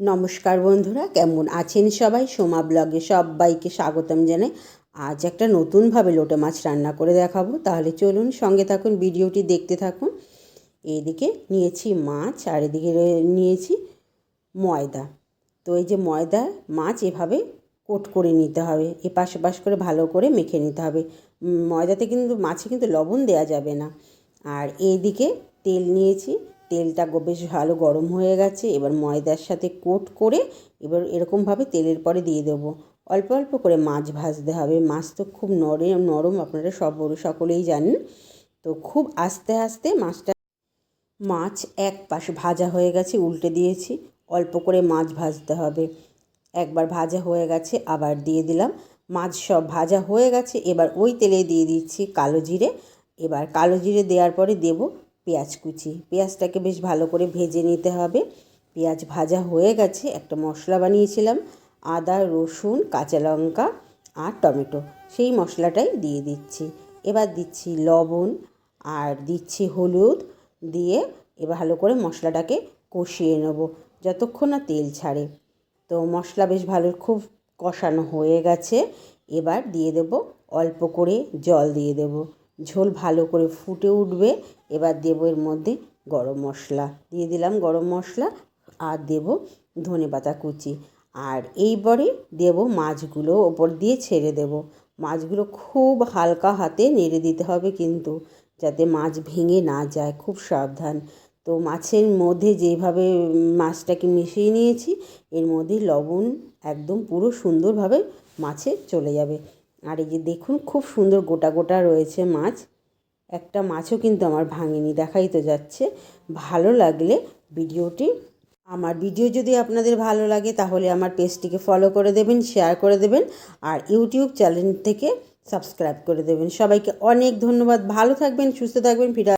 নমস্কার বন্ধুরা, কেমন আছেন সবাই? সোমা ব্লগে সবাইকে স্বাগতম জানাই। আজ একটা নতুনভাবে লোটে মাছ রান্না করে দেখাবো। তাহলে চলুন সঙ্গে থাকুন, ভিডিওটি দেখতে থাকুন। এইদিকে নিয়েছি মাছ আর এদিকে নিয়েছি ময়দা। তো এই যে ময়দা, মাছ এভাবে কোট করে নিতে হবে। এপাশ এপাশ করে ভালো করে মেখে নিতে হবে। ময়দাতে কিন্তু, মাছে কিন্তু লবণ দেওয়া যাবে না। আর এইদিকে তেল নিয়েছি। তেলটা বেশ ভালো গরম হয়ে গেছে, এবার ময়দার সাথে কোট করে এবার এরকমভাবে তেলের পরে দিয়ে দেবো। অল্প অল্প করে মাছ ভাজতে হবে, মাছ তো খুব নরম নরম আপনারা সব সকলেই জানেন। তো খুব আস্তে আস্তে মাছটা, মাছ এক পাশ ভাজা হয়ে গেছে, উল্টে দিয়েছি, অল্প করে মাছ ভাজতে হবে। একবার ভাজা হয়ে গেছে, আবার দিয়ে দিলাম। মাছ সব ভাজা হয়ে গেছে, এবার ওই তেলে দিয়ে দিচ্ছি কালো জিরে। এবার কালো জিরে দেওয়ার পরে দেব পেঁয়াজ কুচি। পেঁয়াজটাকে বেশ ভালো করে ভেজে নিতে হবে। পেঁয়াজ ভাজা হয়ে গেছে, একটা মশলা বানিয়েছিলাম, আদা, রসুন, কাঁচা লঙ্কা আর টমেটো। সেই মশলাটাই দিয়ে দিচ্ছি। এবার দিচ্ছি লবণ আর দিচ্ছি হলুদ দিয়ে এবার ভালো করে মশলাটাকে কষিয়ে নেব, যতক্ষণ না তেল ছাড়ে। তো মশলা বেশ ভালো খুব কষানো হয়ে গেছে। এবার দিয়ে দেব, অল্প করে জল দিয়ে দেব। ঝোল ভালো করে ফুটে উঠবে। এবার দেব এর মধ্যে গরম মশলা। দিয়ে দিলাম গরম মশলা আর দেব ধনে পাতা কুচি। আর এইবারে দেব মাছগুলো ওপর দিয়ে ছেড়ে দেব। মাছগুলো খুব হালকা হাতে নেড়ে দিতে হবে কিন্তু, যাতে মাছ ভেঙে না যায়, খুব সাবধান। তো মাছের মধ্যে যেভাবে মাছটাকে মিশিয়ে নিয়েছি, এর মধ্যে লবণ একদম পুরো সুন্দরভাবে মাছে চলে যাবে। আর এই যে দেখুন, খুব সুন্দর গোটা গোটা রয়েছে মাছ। একটা মাছও কিন্তু আমার ভাঙেনি, দেখাই তো যাচ্ছে। ভালো লাগলে ভিডিওটি, আমার ভিডিও যদি আপনাদের ভালো লাগে তাহলে আমার পেজটিকে ফলো করে দেবেন শেয়ার করে দেবেন, আর ইউটিউব চ্যানেল থেকে সাবস্ক্রাইব করে দেবেন। সবাইকে অনেক ধন্যবাদ, ভালো থাকবেন, সুস্থ থাকবেন, ফিরে